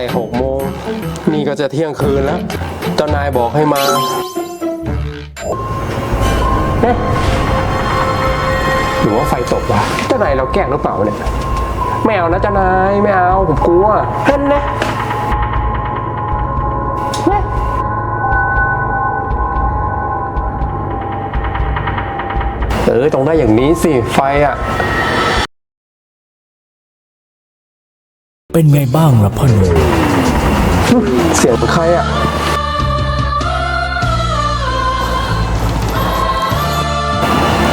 แต่หกโมงนี่ก็จะเที่ยงคืนแล้ว เจ้านายบอกให้มาเอ๊ะหรือว่าไฟตกวะเจ้านายเราแกล้งหรือเปล่าเนี่ยไม่เอานะเจ้านายไม่เอาผมกลัวเห็นนะเนี่ยเออต้องได้อย่างนี้สิไฟอะ เป็นไงบ้างล่ะพ่อหนุ่มเสียงใครอะ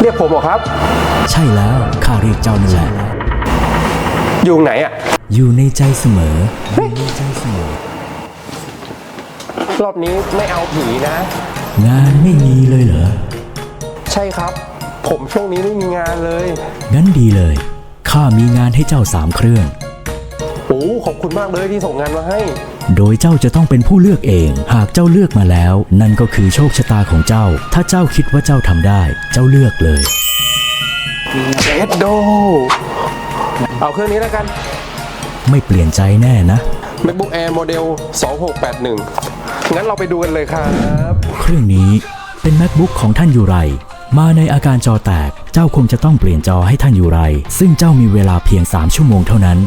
เรียกผมเหรอครับ ใช่แล้วข้าเรียกเจ้านั่นแหละอยู่ไหนอะ อยู่ในใจเสมออยู่ในใจเสมอ รอบนี้ไม่เอาผีนะ งานไม่มีเลยเหรอ ใช่ครับ ผมช่วงนี้ไม่มีงานเลย งั้นดีเลย ข้ามีงานให้เจ้าสามเครื่อง โอ้ขอบคุณมากเลยที่ส่งงานมาให้ โดยเจ้าจะต้องเป็นผู้เลือกเอง หากเจ้าเลือกมาแล้ว นั่นก็คือโชคชะตาของเจ้า ถ้าเจ้าคิดว่าเจ้าทำได้ เจ้าเลือกเลยเจดโด เอาเครื่องนี้แล้วกัน ไม่เปลี่ยนใจแน่นะ MacBook Air โมเดล 2681 งั้นเราไปดูกันเลยครับ เครื่องนี้เป็น macbook ของท่านยูไร มาในอาการจอแตก เจ้าคงจะต้องเปลี่ยนจอให้ท่านยูไร ซึ่งเจ้ามีเวลาเพียง 3 ชั่วโมงเท่านั้น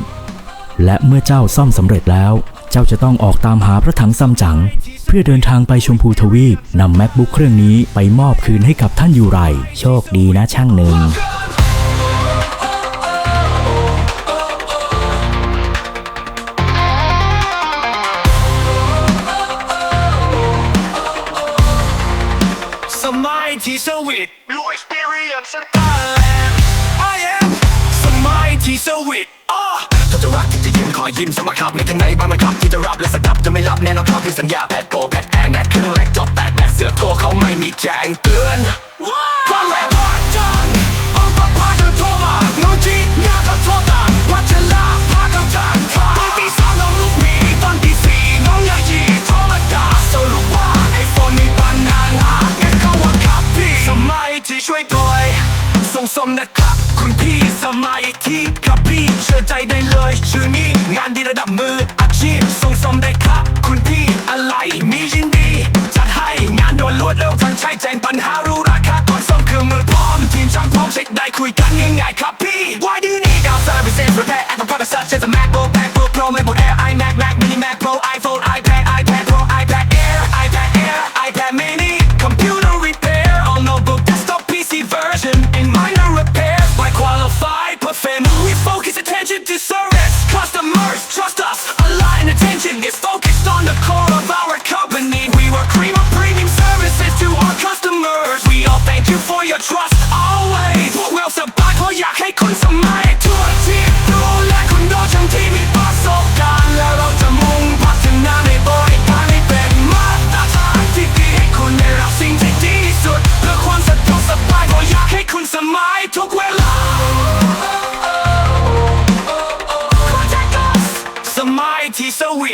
และเมื่อเจ้าซ่อมสำเร็จแล้ว เจ้าจะต้องออกตามหาพระถังซัมจั๋งเพื่อเดินทางไปชมพูทวีปนำ macbook เครื่องนี้ไปมอบคืนให้กับท่านยูไร โชคดีนะช่างหนึ่งสมัยที่สวิต New experience in Thailand I am สมัยที่สวิต อยิ้มสมัครขับในข้างในบ้านมันขับที่จะรับและสตับจะไม่รับแน่นอนครับคือสัญญาแพทโกแพทแองแอดขึ้นแรกจอบแตกแบตเสือกตัวเขาไม่มีแจ้งเตือนความแรงพอจังเอาปากพาเธอโทรมาโนจีงานเขาโทรตามวัชระพาเขาจังตอนตีสามน้องลูกมีตอนตีสี่น้องยายีโทรมาด่าสรุปว่าไอโฟนมีปัญหางั้นเขาว่าครับพี่สมัยที่ช่วยด้วยส่งสมนะครับ คุณพี่สมัยที่ครับพี่เชื่อใจได้เลยชื่อนี้ ระดับมืออาชีพส่งสมได้ครับคุณพี่อะไรมียินดี จัดให้งานโดนรวดเร็วทันใช้แจ้งปัญหารู้ราคาก่อนส่งเครื่องมือพร้อม ทีมช่างพร้อมเช็คได้คุยกันง่ายๆครับพี่ Why do you need our services repair at the products such as a MacBook MacBook Pro MacBook Air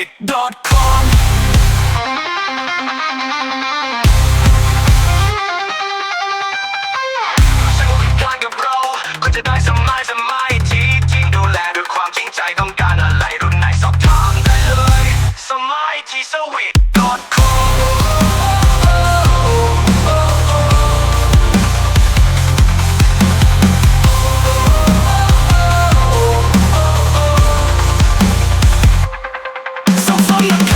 ที่สวิต .com สนุก ส่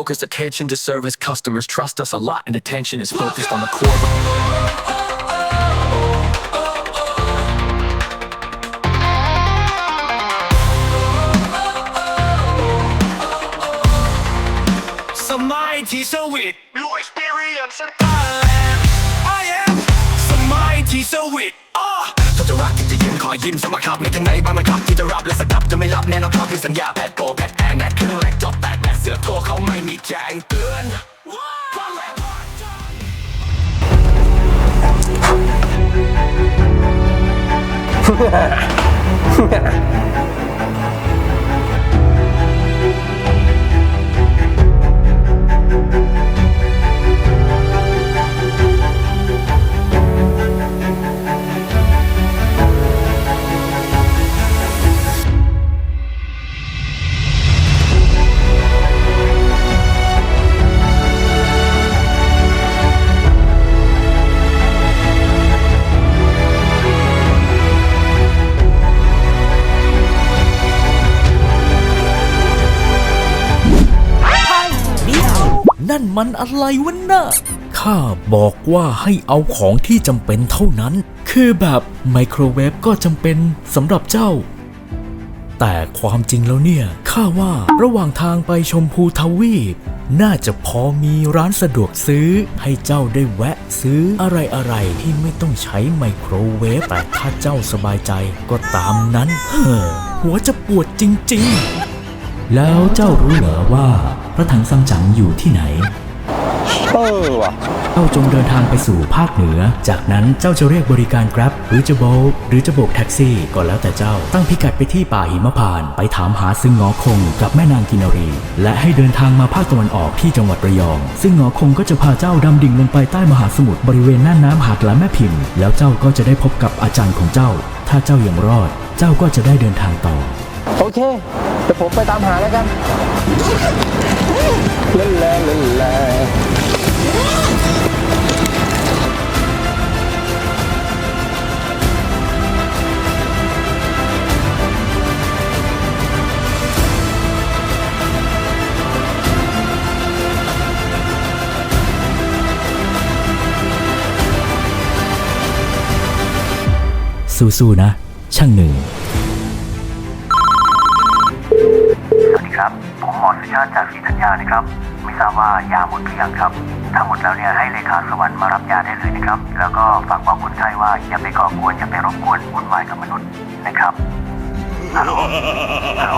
We focus attention to service customers trust us a lot and attention is focused on the core. Somebody so it New experience in Thailand I am Somebody so it อ่ะถ้าจะรักที่จะยิ้มคอยยิ้มสมัครขับในข้างในบ้านมันขับที่จะรับและสตับจะไม่รับแน่นอนครับคือสัญญาแพทโกแพทแองแอดขึ้นแรกจบแตกแบต เสือกตัวเขาไม่มีแจ้งเตือนฟั มันอะไรวะน่ะข้าบอกว่าให้เอาของที่จำเป็นเท่านั้น คือแบบไมโครเวฟก็จำเป็นสำหรับเจ้า แต่ความจริงแล้วเนี่ยข้าว่าระหว่างทางไปชมพูทวีป น่าจะพอมีร้านสะดวกซื้อ ให้เจ้าได้แวะซื้ออะไรอะไรๆที่ไม่ต้องใช้ไมโครเวฟแต่ถ้าเจ้าสบายใจก็ตามนั้นเฮ้อหัวจะปวดจริง ๆ แล้วเจ้ารู้เหรอว่า พระถังซัมจั๋งอยู่ที่ไหน เออว่ะเจ้าจงเดินทางไปสู่ภาคเหนือ จากนั้นเจ้าจะเรียกบริการ Grab หรือจะโบกหรือจะโบกแท็กซี่ก็แล้วแต่เจ้า ตั้งพิกัดไปที่ป่าหิมพานต์ไปถามหาซึ่งงอคงกับแม่นางกินรี และให้เดินทางมาภาคตะวันออกที่จังหวัดระยอง ซึ่งงอคงก็จะพาเจ้าดำดิ่งลงไปใต้มหาสมุทรบริเวณน่านน้ำหาดและแม่พิมพ์ แล้วเจ้าก็จะได้พบกับอาจารย์ของเจ้า ถ้าเจ้ายังรอด เจ้าก็จะได้เดินทางต่อ โอเคเดี๋ยวผมไปตามหาแล้วกันเล่นแลเล่นแลสู้ๆนะ ช่างหนึ่ง หมอสุชาติจากศรีธัญญานะครับ ไม่ทราบว่ายาหมดหรือยังครับ ถ้าหมดแล้วเนี่ยให้เลขาสวรรค์มารับยาได้เลยนะครับ แล้วก็ฝากบอกคนไข้ว่าอย่าไปก่อกวนอย่าไปรบกวนวุ่นวายกับมนุษย์นะครับฮัลโหลฮัลโหล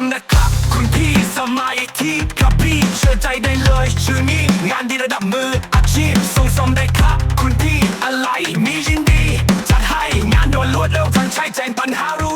มนะครับ คุณพี่สมัยที่ครับพี่เชื่อใจได้เลยชื่อนี้ งานดีระดับมืออาชีพส่งสมได้ครับ คุณพี่อะไรมียินดี จัดให้งานโดนรวดเร็วทันใช้แจงปัญหารู้